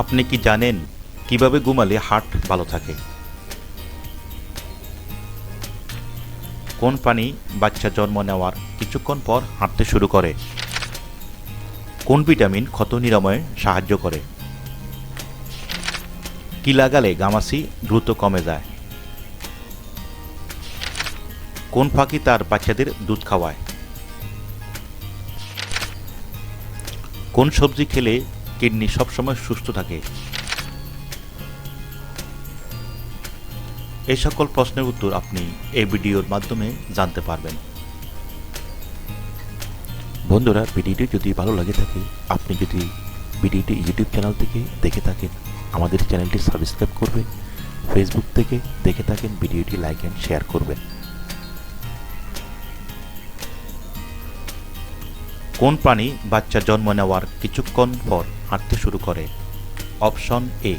আপনি কি জানেন কীভাবে ঘুমালে হার্ট ভালো থাকে? কোন প্রাণী বাচ্চা জন্ম নেওয়ার কিছুক্ষণ পর হাঁটতে শুরু করে? কোন ভিটামিন ক্ষত নিরাময়ে সাহায্য করে? কি লাগালে গামাসি দ্রুত কমে যায়? কোন পাখি তার বাচ্চাদের দুধ খাওয়ায়? কোন সবজি খেলে কিডনি সবসময় সুস্থ থাকে। এই সকল প্রশ্নের উত্তর আপনি এই ভিডিওর মাধ্যমে জানতে পারবেন। বন্ধুরা, ভিডিওটি যদি ভালো লাগে থাকে, আপনি যদি ভিডিওটি ইউটিউব চ্যানেল থেকে দেখে থাকেন, আমাদের চ্যানেলটি সাবস্ক্রাইব করবেন, ফেসবুক থেকে দেখে থাকেন, ভিডিওটি লাইক অ্যান্ড শেয়ার করবেন। কোন প্রাণী বাচ্চা জন্ম নেওয়ার কিছুক্ষণ পর হাঁটতে শুরু করে। অপশন এ,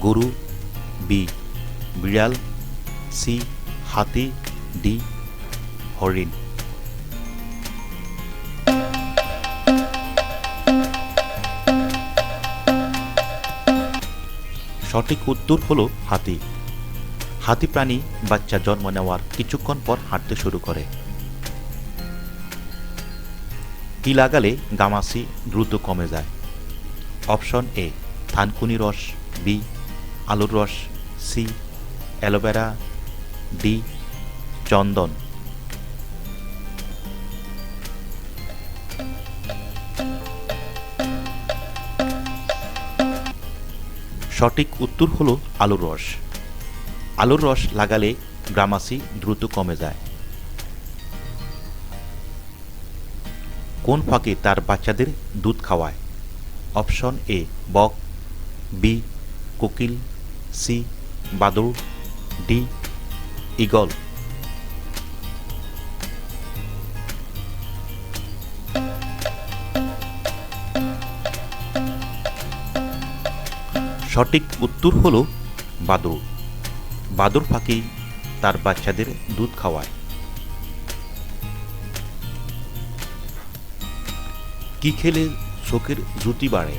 গরু, বি, বিড়াল, সি, হাতি, ডি, হরিণ। সঠিক উত্তর হলো হাতি। হাতি প্রাণী বাচ্চা জন্ম নেওয়ার কিছুক্ষণ পর হাঁটতে শুরু করে। কি লাগালে গামাসি দ্রুত কমে যায়। অপশন এ, থানকুনি রস, বি, আলুর রস, সি, অ্যালোভেরা, ডি, চন্দন। সঠিক উত্তর হলো আলুর রস। আলুর রস লাগালে গ্রামাসি দ্রুত কমে যায়। কোন ফাঁকে তার বাচ্চাদের দুধ খাওয়ায়? অপশন এ, বক, বি, কোকিল, সি, বাদুড়, ডি, ইগল। সঠিক উত্তর হল বাদুড়। বাদুর পাখি তার বাচ্চাদের দুধ খাওয়ায়। কি খেলে চোখের জুতি বাড়ে।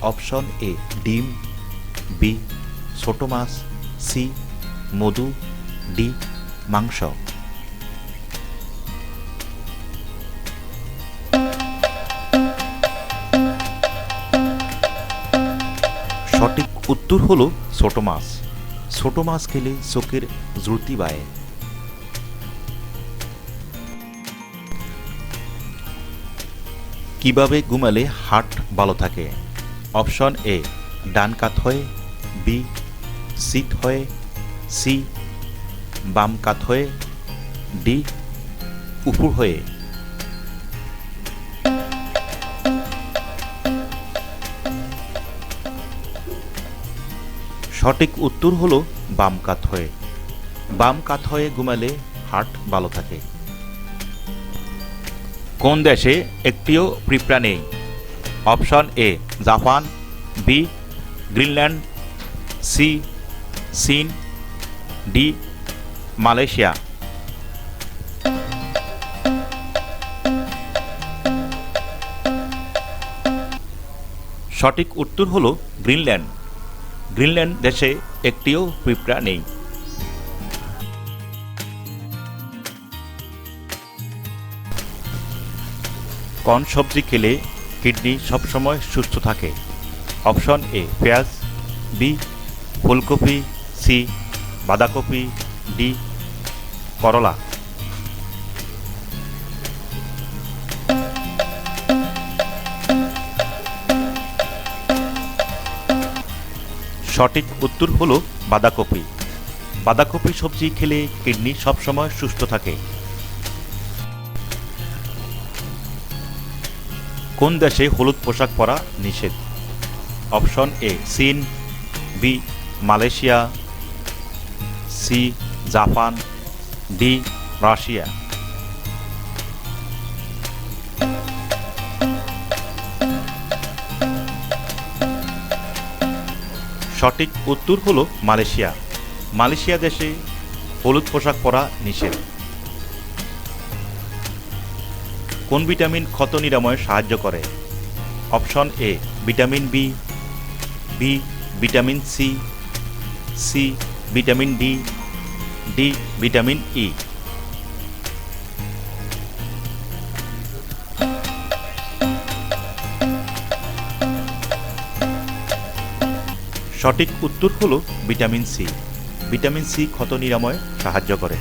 অপশন এ, ডিম, বি, ছোট মাছ, সি, মধু, ডি, মাংস। সঠিক উত্তর হলো ছোট মাছ। ছোট মাছ খেলে চোখের জ্রুতি বাড়ে। কীভাবে ঘুমালে হার্ট ভালো থাকে? অপশন এ, ডান কাত হয়ে, বি, সিট হয়ে, সি, বাম কাত হয়ে, ডি উপর হয়ে। সঠিক উত্তর হলো বাম কাত হয়ে। বাম কাত হয়ে ঘুমালে হার্ট ভালো থাকে। কোন দেশে একটিও পিঁপড়া নেই? Option A, Japan, B, Greenland, C, চীন, ডি, মালয়েশিয়া। সঠিক উত্তর হলো গ্রিনল্যান্ড। গ্রিনল্যান্ড দেশে একটিও পিঁপড়া নেই। কোন সবজি খেলে কিডনি সবসময় সুস্থ থাকে। অপশন এ, পেঁয়াজ, বি, ফুলকপি, সি, বাঁধাকপি, ডি, করলা। সঠিক উত্তর হলো বাঁধাকপি। বাঁধাকপি সবজি খেলে কিডনি সবসময় সুস্থ থাকে। কোন দেশে হলুদ পোশাক পরা নিষেধ? অপশন এ, চীন, B, Malaysia, C, Japan, D, Russia. সঠিক উত্তর হলো মালয়েশিয়া। মালয়েশিয়া দেশে হলুদ পোশাক পরা নিষেধ। কোন ভিটামিন ক্ষত নিরাময়ে সাহায্য করে? Option A, vitamin B B, vitamin C C, vitamin D D, vitamin E. সঠিক উত্তর হলো ভিটামিন সি। ভিটামিন সি ক্ষত নিরাময়ে সাহায্য করে।